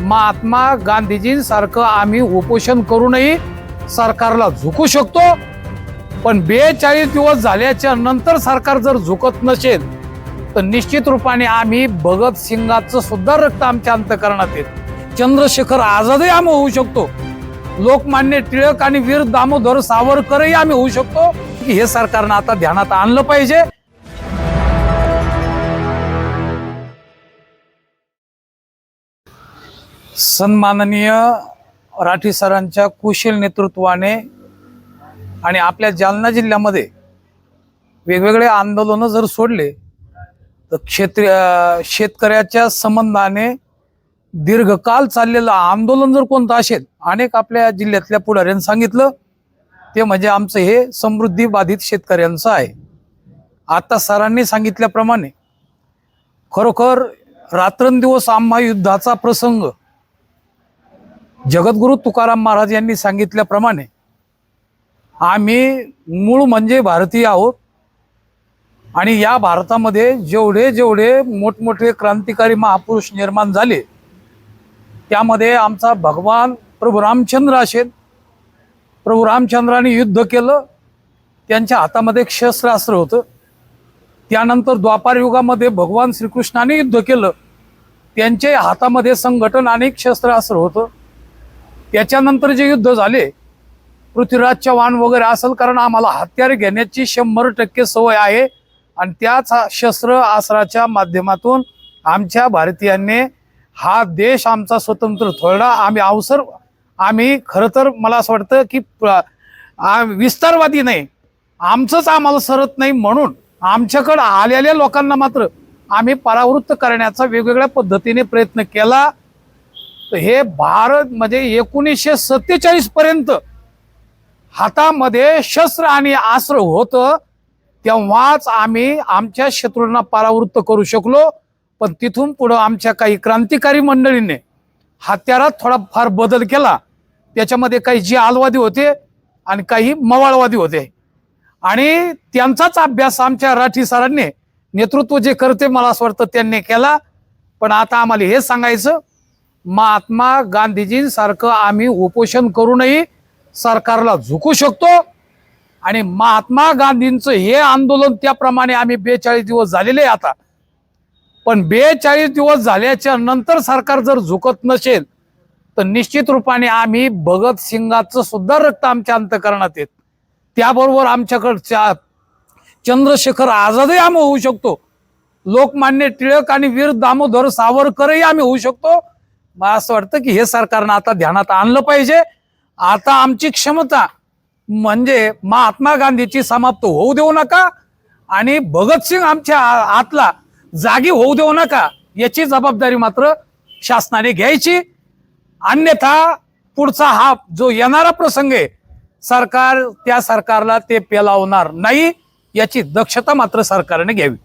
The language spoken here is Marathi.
महात्मा गांधीजींसारखं आम्ही उपोषण करूनही सरकारला झुकू शकतो. पण बेचाळीस दिवस झाल्याच्यानंतर सरकार जर झुकत नसेल तर निश्चित रूपाने आम्ही भगत सिंगाचं सुद्धा रक्त आमच्या अंतकरणात येत चंद्रशेखर आझादही आम्ही होऊ शकतो. लोकमान्य टिळक आणि वीर दामोदर सावरकरही आम्ही होऊ शकतो. की हे सरकारनं आता ध्यानात आणलं पाहिजे. सन्माननीय राठी सरांच्या कुशल नेतृत्वाने आणि आपल्या जालना जिल्ह्यामध्ये वेगवेगळे आंदोलनं जर सोडले तर क्षेत्र शेतकऱ्याच्या संबंधाने दीर्घकाल चाललेलं आंदोलन जर कोणतं असेल अनेक आपल्या जिल्ह्यातल्या पुढाऱ्यांनी सांगितलं ते म्हणजे आमचं हे समृद्धी बाधित शेतकऱ्यांचं आहे. आता सरांनी सांगितल्याप्रमाणे खरोखर रात्रंदिवस आम्हा युद्धाचा प्रसंग जगद्गुरु तुकाराम महाराज यांनी सांगितल्याप्रमाणे आम्ही मूळ म्हणजे भारतीय आहोत. आणि या भारतामध्ये जेवढे जेवढे मोठमोठे क्रांतिकारी महापुरुष निर्माण झाले त्यामध्ये आमचा भगवान प्रभू रामचंद्र असेल. प्रभू रामचंद्राने युद्ध केलं त्यांच्या हातामध्ये शस्त्रास्त्र होतं. त्यानंतर द्वापार युगामध्ये भगवान श्रीकृष्णाने युद्ध केलं. त्यांच्या हातामध्ये संघटन आणि शस्त्रास्त्र होतं. त्याच्यानंतर जे युद्ध झाले पृथ्वीराज चव्हाण वगैरे असेल कारण आम्हाला हत्यारे घेण्याची शंभर टक्के सवय आहे. आणि त्याच शस्त्र आसराच्या माध्यमातून आमच्या भारतीयांनी हा देश आमचा स्वतंत्र थोडा आम्ही अवसर आम्ही खरं तर मला असं वाटतं की विस्तारवादी नाही. आमचंच आम्हाला सरत नाही म्हणून आमच्याकडं आलेल्या लोकांना मात्र आम्ही परावृत्त करण्याचा वेगवेगळ्या पद्धतीने प्रयत्न केला. तर हे भारतमध्ये एकोणीसशे सत्तेचाळीस पर्यंत हातामध्ये शस्त्र आणि आस्त्र होतं तेव्हाच आम्ही आमच्या शत्रूंना परावृत्त करू शकलो. पण तिथून पुढं आमच्या काही क्रांतिकारी मंडळीने हत्यारात थोडा फार बदल केला. त्याच्यामध्ये काही जी आलवादी होते आणि काही मवाळवादी होते. आणि त्यांचाच अभ्यास आमच्या राठी सरांनी नेतृत्व जे करते मला असं वाटतं त्यांनी केला. पण आता आम्हाला हे सांगायचं महात्मा गांधीजींसारखं आम्ही उपोषण करूनही सरकारला झुकू शकतो. आणि महात्मा गांधींचं हे आंदोलन त्याप्रमाणे आम्ही बेचाळीस दिवस झालेले आहे आता. पण बेचाळीस दिवस झाल्याच्यानंतर सरकार जर झुकत नसेल तर निश्चित रूपाने आम्ही भगत सिंगाचं सुद्धा रक्त आमच्या अंतकरणात येत. त्याबरोबर आमच्याकडच्या चंद्रशेखर आझादही आम्ही होऊ शकतो. लोकमान्य टिळक आणि वीर दामोदर सावरकरही आम्ही होऊ शकतो. मला असं वाटतं की हे सरकारनं आता ध्यानात आणलं पाहिजे. आता आमची क्षमता म्हणजे महात्मा गांधीची समाप्त होऊ देऊ नका आणि भगतसिंग आमच्या आ- आतला जागी होऊ देऊ नका याची जबाबदारी मात्र शासनाने घ्यायची. अन्यथा पुढचा हा जो येणारा प्रसंग आहे सरकार त्या सरकारला ते पेलावणार नाही याची दक्षता मात्र सरकारने घ्यावी.